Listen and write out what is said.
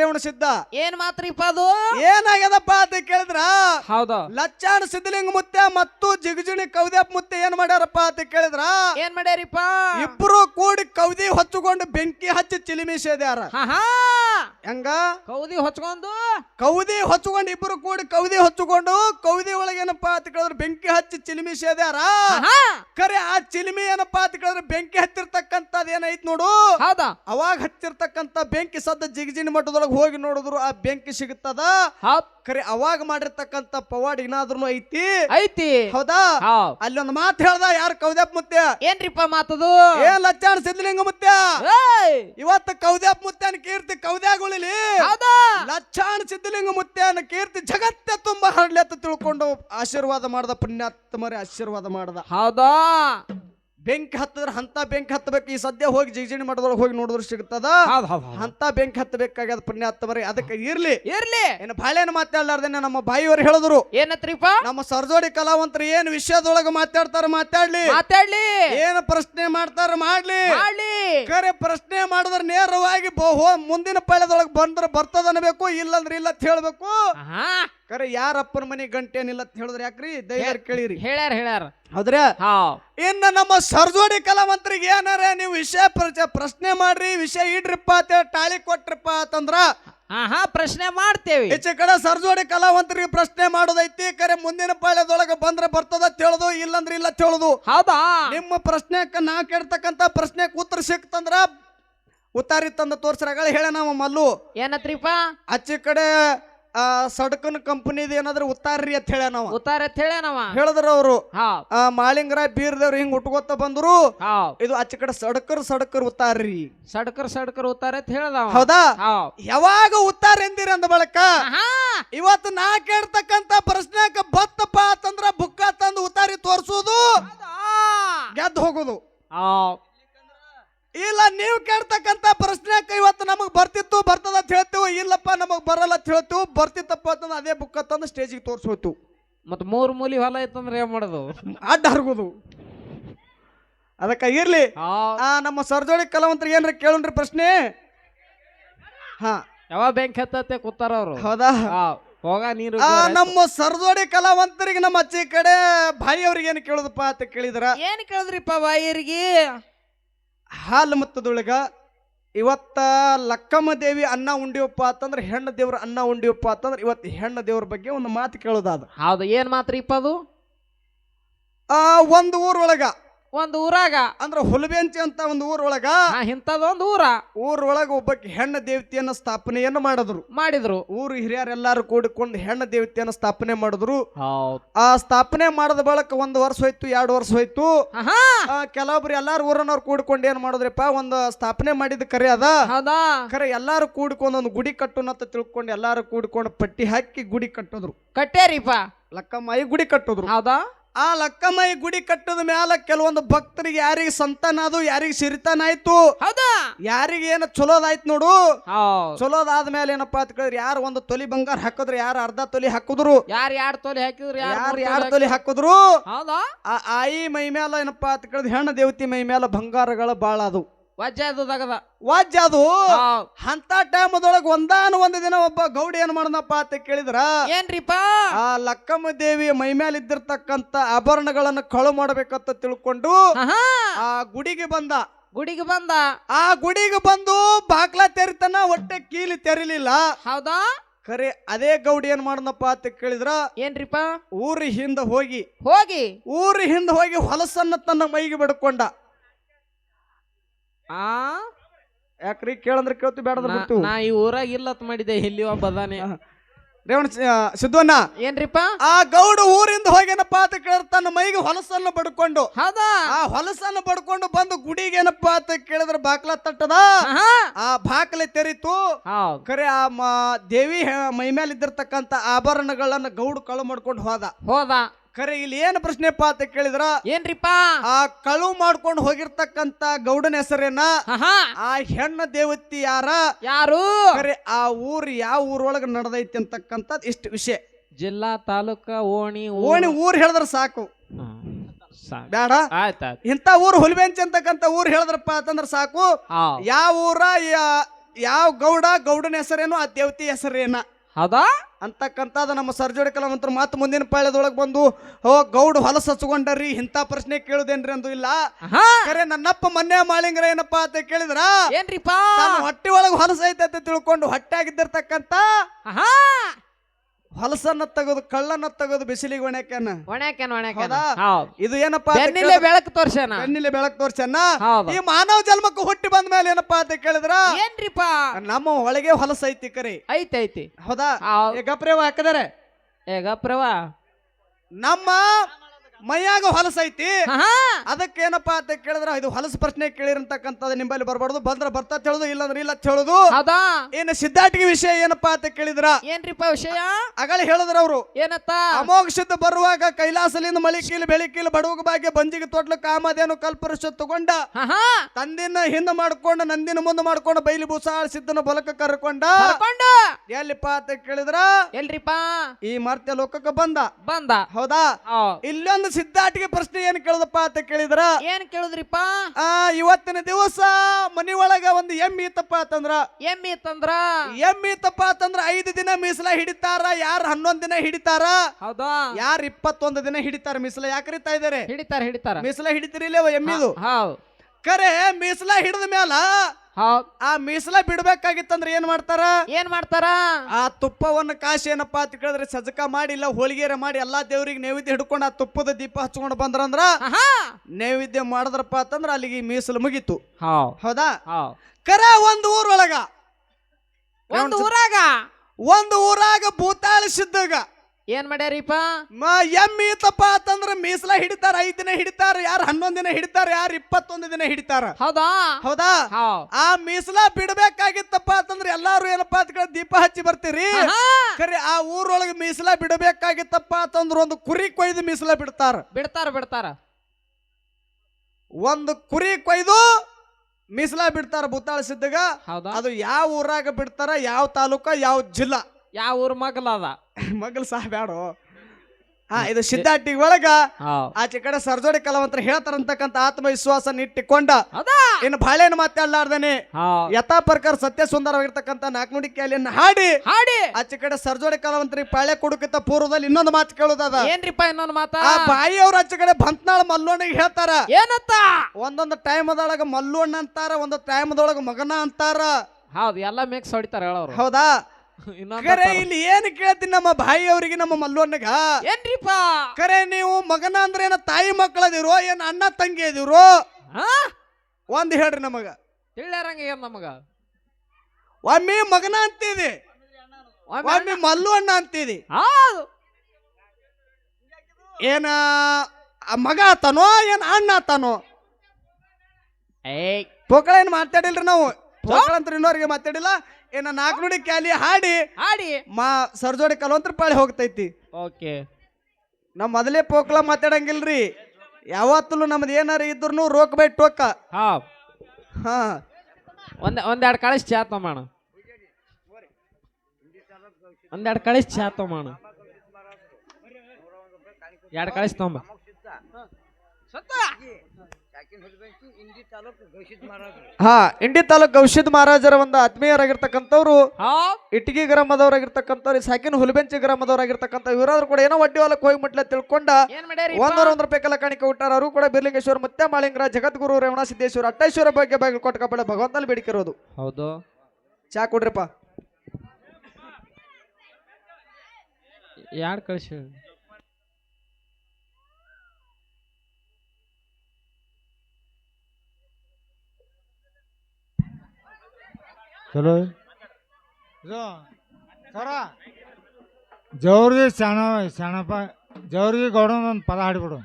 ರೇವಣ ಸಿದ್ಧ ಏನ್ ಮಾತ್ರಿಪ್ಪ ಅದು? ಏನಾಗ್ಯದಪ್ಪ ಅಂತ ಕೇಳಿದ್ರ? ಹೌದು. ಲಚ್ಚಾಣ ಸಿದ್ಧಲಿಂಗ ಮುತ್ತೆ ಮತ್ತು ಜಿಗಜಿಣಿ ಕೌದ್ಯಪ್ಪ ಮುತ್ತೆ ಏನ್ ಮಾಡ್ಯಾರಪ್ಪ ಅಂತ ಕೇಳಿದ್ರ? ಏನ್ ಮಾಡ್ಯಾರಿಪ್ಪ? ಇಬ್ರು ಕೂಡಿ ಕೌದಿ ಹೊಚ್ಚಕೊಂಡು ಬೆಂಕಿ ಹಚ್ಚಿ ಚಿಲಿಮಿಸಿದ್ಯಾರ ಹೆಂಗ? ಕೌದಿ ಹೊಚ್ಕೊಂಡು ಕೌದಿ ಹೊಚ್ಚಕೊಂಡು ಇಬ್ರು ಕೂಡಿ ಕೌದಿ ಹೊಚ್ಚಕೊಂಡು ಕೌದಿ ಒಳಗೆ ಏನಪ್ಪಾ ಅಂತ ಕೇಳಿದ್ರೆ? ಬೆಂಕಿ ಹಚ್ಚಿ ಚಿಲಿಮಿಸಿದ್ಯಾರ ಕರೆ ಹಾ ಖರೆ ಆ ಚಿಲಿಮಿ ಏನಪ್ಪಾ ಅಂತ ಕೇಳಿದ್ರೆ? ಬೆಂಕಿ ಹತ್ತಿರ್ತಕ್ಕಂತದ್ ಏನೈತ್ ನೋಡು. ಹೌದಾ. ಅವಾಗ ಹತ್ತಿರ್ತಕ್ಕಂತ ಬೆಂಕಿ ಸದ್ದ ಜಿಗಜಿಣಿ ಮಠದೊಳಗೆ ಹೋಗಿ ನೋಡಿದ್ರು ಆ ಬೆಂಕಿ ಸಿಗುತ್ತದ? ಕರೆ ಅವಾಗ ಮಾಡಿರ್ತಕ್ಕಂತ ಪವಾಡ್ ಏನಾದ್ರು ಐತಿ? ಐತಿ. ಹೌದಾ? ಅಲ್ಲಿ ಒಂದು ಮಾತು ಹೇಳ್ದ ಯಾರು ಕೌದ್ಯಪ್ಪ ಮುತ್ಯ? ಏನ್ರಿಪ್ಪ ಮಾತದು? ಏ ಲಚ್ಚಾಣ ಸಿದ್ಧಲಿಂಗ ಮುತ್ತೆ! ಇವತ್ತು ಕೌದ್ಯಪ್ಪ ಮುತ್ಯನ ಕೀರ್ತಿ ಕೌದ್ಯಾಗ ಉಳಿಲಿ? ಲಚ್ಚಾಣ ಸಿದ್ಧಲಿಂಗ ಮುತ್ಯನ ಕೀರ್ತಿ ಜಗತ್ತೆ ತುಂಬಾ ಹರಡ್ಲಿ ಅಂತ ತಿಳ್ಕೊಂಡು ಆಶೀರ್ವಾದ ಮಾಡ್ದ ಪುಣ್ಯಾತ್ಮರೇ ಆಶೀರ್ವಾದ ಮಾಡ್ದ. ಹೌದಾ? ಬೆಂಕಿ ಹತ್ತದ್ರ ಅಂತ ಬೆಂಕಿ ಹತ್ತಬೇಕು. ಈ ಸದ್ಯ ಹೋಗಿ ಜಿಗಜಿಣಿ ಮಠದೊಳಗೆ ಹೋಗಿ ನೋಡಿದ್ರೆ ಸಿಗ್ತದ. ಅಂತ ಬೆಂಕಿ ಹತ್ತಬೇಕಾಗ್ಯದ ಪುಣ್ಯಾತ್ಮರಿ ಅದಕ್ಕೆ ಇರ್ಲಿ. ಇರ್ಲಿ. ಏನು ಬಾಳೆನ ಮಾತಾಡ್ಲಾರ್ದೇನೆ ನಮ್ಮ ಬಾಯಿಯವರು ಹೇಳಿದ್ರು. ಏನತ್ರಿಪ ನಮ್ಮ ಸರ್ಜೋಡಿ ಕಲಾವಂತರು ಏನ್ ವಿಷಯದೊಳಗೆ ಮಾತಾಡ್ತಾರ ಮಾತಾಡ್ಲಿ. ಮಾತಾಡ್ಲಿ. ಏನು ಪ್ರಶ್ನೆ ಮಾಡ್ತಾರ ಮಾಡ್ಲಿ. ಮಾಡ್ಲಿ. ಕರೆ ಪ್ರಶ್ನೆ ಮಾಡಿದ್ರೆ ನೇರವಾಗಿ ಮುಂದಿನ ಪಳ್ಳದೊಳಗೆ ಬಂದ್ರೆ ಬರ್ತದ ಅನ್ಬೇಕು ಇಲ್ಲಂದ್ರೆ ಇಲ್ಲ ಅಂತ ಹೇಳ್ಬೇಕು. ಕರೆ ಯಾರಪ್ಪನ ಮನೆ ಗಂಟೆ ಏನಿಲ್ಲ ಅಂತ ಹೇಳಿದ್ರೆ ಯಾಕ್ರಿ? ದಯವಿಟ್ಟು ಕೇಳಿರಿ. ಹೇಳ್ಯಾರ ಹೇಳ್ಯಾರ. ಹೌದ್ರಾ? ಇನ್ನ ನಮ್ಮ ಸರ್ಜೋಡಿ ಕಲಾವಂತರಿಗೆ ಏನಾರ ನೀವು ವಿಷಯ ಪ್ರಶ್ನೆ ಮಾಡ್ರಿ ವಿಷಯ ಇಡ್ರಿಪ್ಪ ಅಂತ ಟಾಳಿ ಕೊಟ್ರಪ್ಪ ಅಂತಂದ್ರ ಹಾ ಹಾ ಪ್ರಶ್ನೆ ಮಾಡ್ತೇವೆ. ಈಚೆ ಕಡೆ ಸರ್ಜೋಡಿ ಕಲಾವಂತರಿಗೆ ಪ್ರಶ್ನೆ ಮಾಡೋದೈತಿ ಕರೆ ಮುಂದಿನ ಪಾಳ್ಯದೊಳಗೆ ಬಂದ್ರೆ ಬರ್ತದ ತಿಳಿದು ಇಲ್ಲಂದ್ರೆ ಇಲ್ಲ ತಿಳಿದು. ಹೌದಾ? ನಿಮ್ಮ ಪ್ರಶ್ನೆ ನಾ ಕೇಳ್ತಕ್ಕಂತ ಪ್ರಶ್ನೆಗೆ ಉತ್ತರ ಸಿಕ್ತಂದ್ರ ಉತ್ತಾರಿ ತಂದ ತೋರ್ಸ್ರಾಗಳ ಹೇಳ ನಾವು ಮಲ್ಲು. ಏನತ್ರಿಪ್ಪ? ಅಚ್ಚಿ ಕಡೆ ಆ ಸಡಕನ್ ಕಂಪನಿದ ಏನಾದ್ರೂ ಉತ್ತಾರ್ರಿ ಅಂತ ಹೇಳ ನಾವು ಉತ್ತಾರ ಅಂತ ಹೇಳ್ಯಾನವ ಹೇಳಿದ್ರ ಅವರು. ಹಾ. ಆ ಬೀರ್ದೇವ್ರು ಹಿಂಗ್ ಉಟ್ಕೋತ ಬಂದ್ರು. ಇದು ಆಚೆ ಕಡೆ ಸಡಕರ್ ಸಡಕರ್ ಉತ್ತಾರ್ರಿ. ಸಡ್ಕರ್ ಸಡ್ಕರ್ ಉತ್ತಾರ ಅಂತ ಹೇಳ್ದವ ಹೌದಾ? ಹಾವ್ ಯಾವಾಗ ಉತ್ತಾರ ಎಂದಿರಿ ಅಂದ ಬಳಕ? ಹಾ. ಇವತ್ತು ನಾ ಕೇಳ್ತಕ್ಕಂತ ಪ್ರಶ್ನೆಕ ಬತ್ತಪ್ಪ ಅಂತಂದ್ರ ಬುಕ್ಕ ತಂದು ಉತ್ತಾರಿ ತೋರ್ಸುದು. ಗೆದ್ದು ಹೋಗುದು. ಹಾವ್ ಇಲ್ಲ ನೀವು ಕೇಳ್ತಕ್ಕಂತ ನಮಗ್ ಬರ್ತಿತ್ತು ಬರ್ತದ ಅಂತ ಹೇಳ್ತೀವಿ ಇಲ್ಲಪ್ಪ ನಮಗೆ ಬರಲ್ಲ ಅಂತ ಹೇಳ್ತೀವಿ ಬರ್ತಿತ್ತಪ್ಪ ಅಂತಂದ್ರೆ ಅದೇ ಬುಕ್ ತಂದು ಸ್ಟೇಜಿಗೆ ತೋರಿಸೋಯ್ತು ಮತ್ತು ಮೂರು ಮೂಲಿ ಹೊಲ ಐತಂದ್ರೆ ಏನು ಮಾಡೋದು? ಅಡ್ಡ ಹರ್ಗೋದು. ಅದಕ್ಕೆ ಇರ್ಲಿ. ಆ ನಮ್ಮ ಸರ್ಜೋಡಿ ಕಲಾವಂತರಿಗೆ ಏನ್ರ ಕೇಳುನ್ರಿ ಪ್ರಶ್ನೆ? ಹಾ. ಯಾವ ಬ್ಯಾಂಕ್ ಹತ್ತತ್ತೆ ಕೂತಾರ ಅವ್ರು? ಹೌದಾ? ಹೋಗ ನೀರು ಆ ನಮ್ಮ ಸರ್ಜೋಡಿ ಕಲಾವಂತರಿಗೆ ನಮ್ಮ ಅಜ್ಜಿ ಕಡೆ ಭಾಯಿ ಅವ್ರಿಗೆ ಏನು ಕೇಳೋದಪ್ಪ ಅಂತ ಕೇಳಿದ್ರ? ಏನ್ ಕೇಳಿದ್ರಿಪ್ಪ ಬಾಯಿರಿಗೆ ಹಾಲು ಮತ್ತದೊಳಗ ಇವತ್ತ ಲಕ್ಕಮ್ಮ ದೇವಿ ಅನ್ನ ಉಂಡಿಯಪ್ಪ ಅಂತಂದ್ರೆ ಹೆಣ್ಣು ದೇವ್ರ ಅನ್ನ ಉಂಡಿಯಪ್ಪ ಅಂತಂದ್ರೆ ಇವತ್ತು ಹೆಣ್ಣು ದೇವ್ರ ಬಗ್ಗೆ ಒಂದು ಮಾತು ಕೇಳೋದಾದ. ಹೌದು ಏನ್ ಮಾತ್ರಿಪ್ಪ ಅದು? ಆ ಒಂದು ಊರೊಳಗ ಒಂದ್ ಊರಾಗ. ಅಂದ್ರೆ ಹುಲಬೆಂಚಿ ಅಂತ ಒಂದು ಊರೊಳಗ ಇಂಥದೊಂದು ಊರ. ಊರೊಳಗ ಒಬ್ಬಕ್ಕೆ ಹೆಣ್ಣ ದೇವತೆಯನ್ನ ಸ್ಥಾಪನೆಯನ್ನು ಮಾಡಿದ್ರು. ಮಾಡಿದ್ರು. ಊರು ಹಿರಿಯರೆಲ್ಲಾರು ಕೂಡಿಕೊಂಡು ಹೆಣ್ಣ ದೇವತೆಯನ್ನ ಸ್ಥಾಪನೆ ಮಾಡಿದ್ರು. ಹೌದ್. ಆ ಸ್ಥಾಪನೆ ಮಾಡದ ಬಳಕ ಒಂದು ವರ್ಷ ಹೋಯ್ತು ಎರಡು ವರ್ಷ ಹೋಯ್ತು. ಕೆಲವೊಬ್ರು ಎಲ್ಲಾರು ಊರನ್ನವ್ರು ಕೂಡ್ಕೊಂಡು ಏನ್ ಮಾಡಿದ್ರಪ್ಪ ಒಂದು ಸ್ಥಾಪನೆ ಮಾಡಿದ ಕರೆ ಅದ. ಕರೆ ಎಲ್ಲಾರು ಕೂಡ್ಕೊಂಡು ಒಂದು ಗುಡಿ ಕಟ್ಟುನಂತ ಅಂತ ತಿಳ್ಕೊಂಡು ಎಲ್ಲಾರು ಕೂಡ್ಕೊಂಡು ಪಟ್ಟಿ ಹಾಕಿ ಗುಡಿ ಕಟ್ಟಿದ್ರು. ಕಟ್ಟೇರಿಪ್ಪ ಲಕ್ಕಮ್ಮ ಗುಡಿ ಕಟ್ಟಿದ್ರು. ಹೌದಾ? ಆ ಲಕ್ಕಮ್ಮಯ್ಯ ಗುಡಿ ಕಟ್ಟದ ಮ್ಯಾಲ ಕೆಲವೊಂದು ಭಕ್ತರಿಗೆ ಯಾರಿಗೆ ಸಂತಾನ ಅದು ಯಾರಿಗೆ ಸಿರಿತಾನ ಆಯ್ತು? ಹೌದಾ? ಯಾರಿಗೆ ಏನು ಚಲೋದಾಯ್ತು ನೋಡು? ಚಲೋದಾದ ಮೇಲೆ ಏನಪ್ಪಾ ಅಂತ ಕೇಳಿದ್ರೆ ಯಾರು ಒಂದು ತೊಲಿ ಬಂಗಾರ ಹಾಕಿದ್ರು ಯಾರು ಅರ್ಧ ತೊಲಿ ಹಾಕಿದ್ರು? ಯಾರು ಯಾರು ತೊಲಿ ಹಾಕಿದ್ರು ಯಾರು ಯಾರು ತೊಲಿ ಹಾಕಿದ್ರು? ಆ ಆಯಿ ಮೈ ಮ್ಯಾಲ ಏನಪ್ಪಾ ಅಂತ ಕೇಳಿದ್ರೆ ಹೆಣ್ಣು ದೇವತಿ ಮೈ ಮ್ಯಾಲ ಬಂಗಾರಗಳು ಬಾಳ ಅದು ವಜ್ಜೆ ವಾಜ್ಯ ಅದು? ಹೌದ್ ಅಂತ ಟೈಮದೊಳಗೆ ಒಂದಾನ ಒಂದು ದಿನ ಒಬ್ಬ ಗೌಡ ಏನ್ ಮಾಡನಪ್ಪ ಅಂತ ಕೇಳಿದ್ರ? ಏನ್ರಿಪ್ಪ? ಆ ಲಕ್ಕಮ್ಮ ದೇವಿ ಮೈ ಮ್ಯಾಲ ಇದ್ದಿರ್ತಕ್ಕಂತ ಆಭರಣಗಳನ್ನ ಕಳು ಮಾಡ್ಬೇಕಂತ ತಿಳ್ಕೊಂಡು ಆಹಾ, ಆ ಗುಡಿಗೆ ಬಂದ. ಗುಡಿಗೆ ಬಂದ. ಆ ಗುಡಿಗೆ ಬಂದು ಬಾಗ್ಲ ತೆರಿತನ ಹೊಟ್ಟೆ ಕೀಲಿ ತೆರಿಲಿಲ್ಲ. ಹೌದಾ? ಖರೆ ಅದೇ ಗೌಡ ಏನ್ ಮಾಡನಪ್ಪ ಅಂತ ಕೇಳಿದ್ರ? ಏನ್ರಿಪ್ಪ? ಊರಿ ಹಿಂದ ಹೋಗಿ. ಹೋಗಿ. ಊರಿ ಹಿಂದ ಹೋಗಿ ಹೊಲಸನ್ನ ತನ್ನ ಮೈಗೆ ಬಡ್ಕೊಂಡ. ಆ? ಯಾಕ್ರಿ? ಕೇಳಂದ್ರೆ ಕೇಳ್ತು ಬೇಡದ್ರ ನಾ- ಬಿಡ್ತು ನಾ ಈ ಊರಾಗ ಇಲ್ಲತ್ ಮಾಡಿದೆ ಇಲ್ಲಿ ಒಬ್ಬ ಅದಾನೆ. ರೇವಣ ಸಿದ್ವಣ್ಣ ಏನ್ರಿಪ್ಪ? ಆ ಗೌಡ ಊರಿಂದ ಹೋಗೇನಪ್ಪ ಅಂತ ಕೇಳಿದ್ರೆ ತನ್ನ ಮೈಗೆ ಹೊಲಸನ್ನು ಬಡ್ಕೊಂಡು. ಹೌದಾ? ಆ ಹೊಲಸನ್ನು ಬಡ್ಕೊಂಡು ಬಂದು ಗುಡಿಗೆ ಏನಪ್ಪಾ ಅಂತ ಕೇಳಿದ್ರೆ ಬಾಕ್ಲ ತಟ್ಟದ? ಆ ಬಾಕ್ಲೆ ತೆರಿತು. ಕರೆ ಖರೆ ಆ ದೇವಿ ಮೈ ಮೇಲೆ ಇದ್ದಿರ್ತಕ್ಕಂತ ಆಭರಣಗಳನ್ನ ಗೌಡ ಕಳು ಮಾಡ್ಕೊಂಡು ಹೋದ. ಹೋದ. ಖರೆ ಇಲ್ಲಿ ಏನು ಪ್ರಶ್ನೆಪ್ಪ ಅಂತ ಕೇಳಿದ್ರ? ಏನ್ರಿಪ್ಪ ಆ ಕಳು ಮಾಡ್ಕೊಂಡು ಹೋಗಿರ್ತಕ್ಕಂತ ಗೌಡನ ಹೆಸರೇನ? ಆ ಹೆಣ್ಣ ದೇವತಿ ಯಾರ? ಯಾರು? ಖರೆ ಆ ಊರು ಯಾವ ಊರೊಳಗೆ ನಡೆದೈತಿ ಅಂತಕ್ಕಂಥದ್ದು ಇಷ್ಟು ವಿಷಯ. ಜಿಲ್ಲಾ ತಾಲೂಕ ಓಣಿ ಓಣಿ ಊರ್ ಹೇಳಿದ್ರೆ ಸಾಕು. ಬೇಡ. ಆಯ್ತಾಯ್ತು. ಇಂಥ ಊರು ಹುಲಿಬೆಂಚ್ ಅಂತಕ್ಕಂಥ ಊರು ಹೇಳಿದ್ರಪ್ಪ ಅಂತಂದ್ರೆ ಸಾಕು. ಯಾವ ಊರ ಯಾವ ಗೌಡ ಗೌಡನ ಹೆಸರೇನು ಆ ದೇವತಿ ಹೆಸರೇನ? ಹೌದಾ? ಅಂತಕ್ಕಂಥದ್ದು ನಮ್ಮ ಸರ್ಜೋಡಿ ಕಲಾವಂತರು ಮಾತು ಮುಂದಿನ ಪಾಳ್ಯದೊಳಗೆ ಬಂದು ಓ ಗೌಡ್ ಹೊಲಸು ಹಚ್ಕೊಂಡ್ರಿ ಇಂಥ ಪ್ರಶ್ನೆ ಕೇಳುದೇನ್ರಿ ಅಂದು ಇಲ್ಲ. ಕರೆ ಖರೆ ನನ್ನಪ್ಪ ಮೊನ್ನೆ ಮಾಳಿಂಗ್ರ ಏನಪ್ಪ ಅಂತ ಕೇಳಿದ್ರ? ಏನ್ರಿಪ್ಪ? ಹೊಟ್ಟೆ ಒಳಗೆ ಹೊಲಸು ಐತೆ ಅಂತ ತಿಳ್ಕೊಂಡು ಹೊಟ್ಟೆ ಆಗಿದ್ದಿರ್ತಕ್ಕಂಥ ಹೊಲಸನ್ನ ತೆಗೆದು ಕಳ್ಳನ್ನ ತೆಗೆದು ಬಿಸಿಲಿಗೆ ಒಣಕ್ಯಾನ ಒಣಕ್ಯಾನ ಒಣಕ್ಯಾನ ಹೌದಾ? ಹೌದು. ಇದು ಏನಪ್ಪಾ ಅಂತ ಬೆನ್ನಿಲೆ ಕೇಳಿದ್ರ- ಬೆಳಕು ತೋರ್ಸ್ಯಾನ? ಬೆನ್ನಿಲೆ ಬೆಳಕು ತೋರ್ಸನ್ನ ಹೌದು. ಈ ಮಾನವ ಜನ್ಮಕ್ಕೆ ಹುಟ್ಟಿ ಬಂದ ಮೇಲೆ ಏನಪ್ಪಾ ಅಂತ ಕೇಳಿದ್ರ? ಏನ್ರಿಪ್ಪ ನಮ್ಮ ಒಳಗೆ ಹೊಲಸ ಐತಿ ಕರಿ. ಐತಿ ಐತಿ. ಹೌದಾ? ಹೌದ್. ಹಾಕಿದಾರೆ ಈಗ ಪ್ರವ ನಮ್ಮ ಮೈಯಾಗ ಹೊಲಸೈತಿ. ಹಾ. ಅದಕ್ಕೆ ಏನಪ್ಪಾ ಅಂತ ಕೇಳಿದ್ರ ಇದು ಹೊಲಸ ಪ್ರಶ್ನೆ ಕೇಳಿರಂತಕ್ಕಂಥದ್ದು ನಿಂಬಲ್ಲಿ ಬರಬಾರ್ದು ಬಂದ್ರ ಬರ್ತಾ ಹೇಳುದು ಇಲ್ಲಂದ್ರೆ ಇಲ್ಲ ಹೇಳುದು ಏನು ಸಿದ್ಧಾಟಿಗೆ ವಿಷಯ ಏನಪ್ಪಾ ಅಂತ ಕೇಳಿದ್ರ? ಏನ್ರಿಪ್ಪ ವಿಷಯ? ಅಗಳ ಹೇಳಿದ್ರ ಅವರು. ಏನತ್ತ? ಅಮೋಘ ಸಿದ್ಧ ಬರುವಾಗ ಕೈಲಾಸಲಿಂದ ಮಳಿ ಬೆಳಿಕೀಲ್ ಬೆಳಿ ಬಾಗಿ ಬಡವಗ ಭಾಗ್ಯ ಬಂಜಿಗೆ ತೊಟ್ಲು ಕಾಮದೇನು ಕಲ್ಪರಿಸ ತಗೊಂಡ. ಹಾ ಹಾ. ತಂದಿನ ಹಿಂದ ಮಾಡ್ಕೊಂಡು ನಂದಿನ ಮುಂದೆ ಮಾಡ್ಕೊಂಡು ಬೈಲಿ ಬೂಸಾಳ ಸಿದ್ಧನ ಬಲಕ ಕರ್ಕೊಂಡ. ಎಲ್ಲಿಪ್ಪ ಅಂತ ಕೇಳಿದ್ರ? ಎಲ್ರಿಪಾ ಈ ಮರ್ತ್ಯ ಲೋಕಕ್ಕೆ ಬಂದ. ಬಂದ. ಹೌದಾ? ಹೌದ್. ಸಿದ್ಧಾಟಿಗೆ ಪ್ರಶ್ನೆ ಏನ್ ಕೇಳದಪ್ಪ ಅಂತ ಕೇಳಿದ್ರ? ಏನ್ ಕೇಳುದ್ರಿಪ್ಪ? ಆ ಇವತ್ತಿನ ದಿವಸ ಮನಿ ಒಳಗ ಒಂದು ಎಮ್ಮಿ ಇತ್ತಪ್ಪ ಅಂತಂದ್ರ? ಎಮ್ಮಿ ತಂದ್ರ ಎಮ್ಮಿ ಇತ್ತಪ್ಪ ಅಂತಂದ್ರ ಐದು ದಿನ ಮೀಸಲ ಹಿಡಿತಾರ ಯಾರು ಹನ್ನೊಂದ್ ದಿನ ಹಿಡಿತಾರ? ಹೌದಾ? ಯಾರು ಇಪ್ಪತ್ತೊಂದು ದಿನ ಹಿಡಿತಾರ ಮೀಸಲ? ಯಾಕೆ ಹಿಡಿತಾ ಇದಾರೆ ಹಿಡಿತಾರ ಹಿಡಿತಾರ. ಮೀಸಲ ಹಿಡಿತಿರಿಲ್ಲ ಎಮ್ಮಿದು? ಹೌದ್ ಕರೆ ಮೀಸಲ ಹಿಡಿದ ಮ್ಯಾಲ? ಹೌದ್ ಆ ಮೀಸಲ ಬಿಡ್ಬೇಕಾಗಿತ್ತಂದ್ರೆ ಏನ್ ಮಾಡ್ತಾರ? ಏನ್ ಮಾಡ್ತಾರ? ಆ ತುಪ್ಪವನ್ನ ಕಾಶಿ ಏನಪ್ಪಾ ಅಂತ ಕೇಳಿದ್ರೆ ಸಜಕ ಮಾಡಿ ಇಲ್ಲ ಹೋಳಿಗೆರ ಮಾಡಿ ಎಲ್ಲಾ ದೇವ್ರಿಗೆ ನೈವೇದ್ಯ ಹಿಡ್ಕೊಂಡು ಆ ತುಪ್ಪದ ದೀಪ ಹಚ್ಕೊಂಡು ಬಂದ್ರಂದ್ರ ಹಾ ನೈವೇದ್ಯ ಮಾಡಿದ್ರಪ್ಪ ಅಂತಂದ್ರ ಅಲ್ಲಿಗೆ ಈ ಮೀಸಲು ಮುಗೀತು. ಹೌದ್ ಹೌದಾ? ಹೌದ್ ಕರ ಒಂದು ಊರೊಳಗ. ಒಂದು ಊರಾಗ? ಒಂದು ಊರಾಗ ಭೂತಾಳಿ ಸಿದ್ದಾಗ ಏನ್ ಮಾಡ್ಯಾರಿಪ್ಪ? ಮ ಎಮ್ಮಿ ತಪ್ಪ ಅಂತಂದ್ರ ಮೀಸಲ ಹಿಡಿತಾರ ಐದ್ ದಿನ ಹಿಡಿತಾರ ಯಾರು ಹನ್ನೊಂದ್ ದಿನ ಹಿಡಿತಾರ ಯಾರು ಇಪ್ಪತ್ತೊಂದು ದಿನ ಹಿಡಿತಾರ. ಹೌದಾ? ಹೌದಾ? ಆ ಮೀಸಲ ಬಿಡಬೇಕಾಗಿತ್ತಪ್ಪ ಅಂತಂದ್ರ ಎಲ್ಲಾರು ಏನಪ್ಪಾ ಅಂತ ಕೇಳಿ ದೀಪ ಹಚ್ಚಿ ಬರ್ತೀರಿ? ಹಾ ಖರೆ ಆ ಊರೊಳಗೆ ಮೀಸಲ ಬಿಡಬೇಕಾಗಿತ್ತಪ್ಪ ಅಂತಂದ್ರ ಒಂದು ಕುರಿ ಕೊಯ್ದು ಮೀಸಲ ಬಿಡ್ತಾರ. ಬಿಡ್ತಾರ ಬಿಡ್ತಾರ. ಒಂದು ಕುರಿ ಕೊಯ್ದು ಮೀಸಲ ಬಿಡ್ತಾರ ಭೂತಾಳ ಸಿದ್ಧಗ. ಹೌದಾ? ಅದು ಯಾವ ಊರಾಗ ಬಿಡ್ತಾರ ಯಾವ ತಾಲೂಕ ಯಾವ ಜಿಲ್ಲಾ? ಯಾವ ಊರ್ ಮಗಲ ಅದ? ಮಗಲ್ ಸಹ ಬ್ಯಾಡೋ ಹಾ ಇದು ಸಿದ್ಧಾಟಿ ಒಳಗ ಆಚೆ ಕಡೆ ಸರ್ಜೋಡಿ ಕಲಾವಂತರ ಹೇಳ್ತಾರಂತಕ್ಕಂತ ಆತ್ಮವಿಶ್ವಾಸ ಇಟ್ಟಿಕೊಂಡ ಇನ್ನು ಬಾಳೆನ ಮಾತಾಡ್ಲಾರ್ದೇನೆ ಯಥಾ ಪ್ರಕಾರ ಸತ್ಯ ಸುಂದರವಾಗಿರ್ತಕ್ಕಂಥ ನಾಲ್ಕುನುಡಿ ಕ್ಯಾಲಿಯನ್ನು ಹಾಡಿ ಹಾಡಿ. ಆಚೆ ಕಡೆ ಸರ್ಜೋಡಿ ಕಲಾವಂತರಿಗೆ ಪಾಳೆ ಕೊಡಕ್ಕಿಂತ ಪೂರ್ವದಲ್ಲಿ ಇನ್ನೊಂದು ಮಾತು ಕೇಳೋದದ. ಏನ್ರಿಪ್ಪ ಇನ್ನೊಂದು ಮಾತ? ಆ ಬಾಯಿ ಅವ್ರ ಆಚೆ ಕಡೆ ಬಂತ್ನಾಳ ಮಲ್ಲೋಣಿಗೆ ಹೇಳ್ತಾರ. ಏನಂತ ಒಂದೊಂದು ಟೈಮ್ ಅದೊಳಗ ಮಲ್ಲೋಣ್ಣ ಅಂತಾರ ಒಂದು ಟೈಮದೊಳಗ ಮಗನ ಅಂತಾರ. ಹೌದು ಎಲ್ಲಾ ಮೇಕ್ಸ್ ಹೊಡಿತಾರ ಹೇಳೋರು. ಹೌದಾ? ಕರೆ ಇಲ್ಲಿ ಏನ್ ಕೇಳ್ತೀನಿ ನಮ್ಮ ಬಾಯಿ ಅವರಿಗೆ ನಮ್ಮ ಮಲ್ಲೋಣ್ಣಗ ಏನ್ರಿಪ್ಪ? ಕರೆ ನೀವು ಮಗನ ಅಂದ್ರೆ ಏನ ತಾಯಿ ಮಕ್ಕಳದಿರೋ ಏನ್ ಅಣ್ಣ ತಂಗಿ ಅದಿರೋ ಹಾ? ಒಂದ್ ಹೇಳ್ರಿ ನಮಗ. ತಿಳ್ಯಾರಂಗ ಏನ್ ನಮಗ? ಒಮ್ಮೆ ಮಗನ ಅಂತಿದಿ. ಒಮ್ಮೆ ಮಲ್ಲು ಅಣ್ಣ. ಅಂತಿದಿ. ಏನ ಮಗ ಆತನೋ ಏನ್ ಅಣ್ಣ ಆತನೋ? ಏಯ್. ಪೋಕಳ ಏನ್ ಮಾತಾಡಿಲ್ರಿ ನಾವು? ಅಂತ ಇನ್ನೋರಿಗೆ ಮಾತಾಡಿಲ್ಲ? ಏನ ನಾಲ್ಕು ನುಡಿ ಕ್ಯಾಲಿ ಹಾಡಿ. ಹಾಡಿ. ಮಾ ಸರ್ಜೋಡಿ ಕಲವಂತ್ರ ಪಾಳಿ ಹೋಗ್ತೈತಿ. ಓಕೆ. ನಮ್ಮ ಮೊದಲೇ ಪೋಕ್ಲ ಮಾತಾಡಂಗಿಲ್ರಿ. ಯಾವತ್ತೂ ನಮ್ದು ಏನಾರ ಇದ್ರು ರೋಕ್ ಬೈ ಟೋಕ. ಹಾ. ಹಾ. ಒಂದ್ ಒಂದೆರಡು ಕಳಿಸ್ ಚಾ ತಗೋಣ ಒಂದೆರಡು ಕಳಿಸ್ ಚಾ ತಗೋಣ ಎರಡು ಕಳಿಸ್ ತೊಂಬ ಹಾ ಇಂಡಿ ತಾಲೂಕ್ ಗೌಶಿದ್ ಮಹಾರಾಜರ ಒಂದು ಆತ್ಮೀಯರಾಗಿರ್ತಕ್ಕಂಥವ್ರು ಇಟ್ಟಿಗೆ ಇಟಗಿ ಗ್ರಾಮದವರಾಗಿರ್ತಕ್ಕಂಥವ್ರು ಸಾಕಿನ ಹುಲಿಬೆಂಚಿ ಗ್ರಾಮದವರಾಗಿರ್ತಕ್ಕಂಥ ಇವರಾದ್ರು ಕೂಡ ಏನೋ ವಡ್ಡಿ ಹೊಲಕ್ಕೆ ಹೋಗಿ ಮುಟ್ಲೆ ತಿಳ್ಕೊಂಡ ಒಂದೂರ ಒಂದು ರೂಪಾಯಿ ಕಲ ಕಾಣಿಕೆ ಹುಟ್ಟಾರ. ಅವರು ಕೂಡ ಬಿರ್ಲಿಂಗೇಶ್ವರ ಮತ್ತೆ ಮಾಳಿಂಗ್ರ ಜಗದ್ಗುರು ರೇವಣ ಸಿದ್ದೇಶ್ವರ ಅಟ್ಟೇಶ್ವರ ಬಗ್ಗೆ ಬಾಗಿಲು ಕೊಟ್ಟ ಭಗವಂತಲ್ಲಿ ಭಗವಂತನಲ್ಲಿ ಬೇಡಿಕಿರೋದು ಹೌದು. ಚಾ ಕೊಡ್ರಿಪ್ಪ. ಯಾರು ಕಳಿಸಿ? ಚಲೋ ಇದು ಸರ ಜವ್ರಿಗೆ ಶಾಣ ಶಾಣಪ್ಪ ಜವ್ರಿಗೆ ಗೌಡನ ಒಂದು ಪದ ಹಾಡಿಬಿಡು